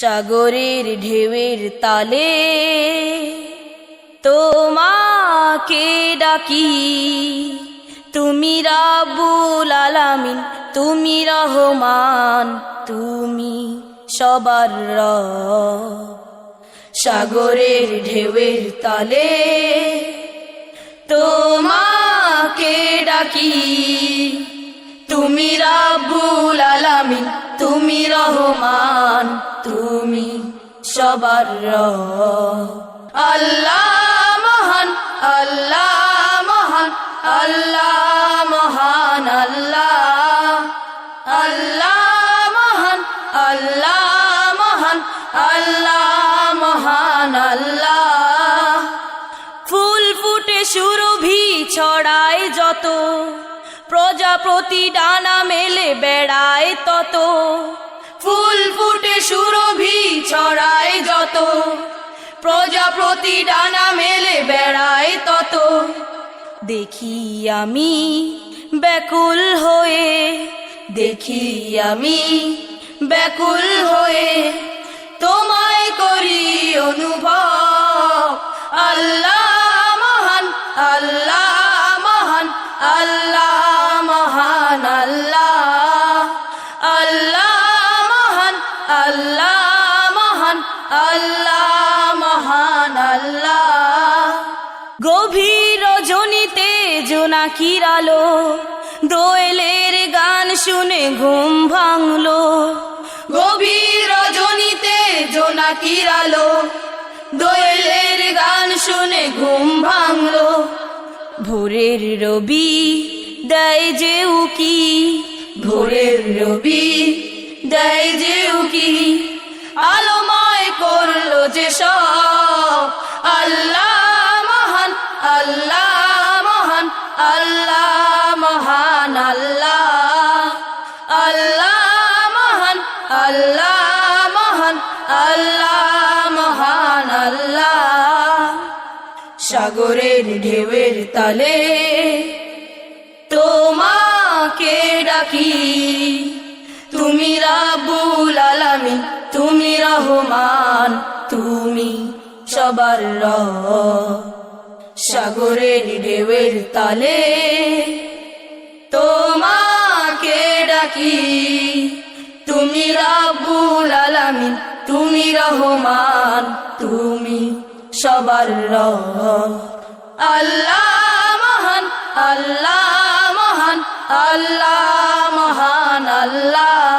সাগরের ঢেউয়ের তালে তোমাকে ডাকি। তুমি রাবুল আলামিন, তুমি রহমান, তুমি সবার র সাগরের ঢেউয়ের তালে তোমাকে ডাকি। তুমি রাব্বুল আলামিন তুমি রহমান, তুমি সবার আল্লাহ মহান আল্লাহ মহান আল্লাহ মহান, আল্লাহ আল্লাহ মহান আল্লাহ মহান আল্লাহ মহান, আল্লাহ। ফুল ফুটে সুরভি ছড়ায় যত প্রজাপতি ডানা মেলে বেড়ায় তত। ফুল ফুটে সুরভি ছড়ায় যত। প্রজাপতি ডানা মেলে বেড়ায় তত। দেখি আমি ব্যাকুল হয়ে, দেখি আমি ব্যাকুল হয়ে। তোমায় করি অনুভব। আল্লাহ মহান আল্লাহ মহান, আল্লাহ মহান আল্লাহ আল্লাহ মহান আল্লাহ মহান আল্লাহ মহান আল্লাহ। গভীর রজনীতে জোনাকির আলো, দোয়েলের গান শুনে ঘুম ভাঙলো। গভীর রজনীতে জোনাকির আলো, দোয়েলের গান শুনে ঘুম ভাঙলো। ভোরের রবি দেয় যে উকি ভোরের রবি দেয় যে উকি আলোময় করল যে সব। আল্লাহ মহান আল্লাহ মহান আল্লাহ মহান, আল্লাহ আল্লাহ মহান আল্লাহ মহান আল্লাহ মহান, আল্লাহ। সাগরের ঢেউয়ের তালে তোমাকে ডাকি। তুমি রাবুল আলামিন, তুমি রহমান, তুমি সবার রব। সাগরের ঢেউয়ের তালে তোমাকে ডাকি। তুমি রাবুল আলামিন, তুমি রহমান, তুমি সবার রব। আল্লাহ মহান আল্লাহ মহান আল্লাহ মহান আল্লাহ।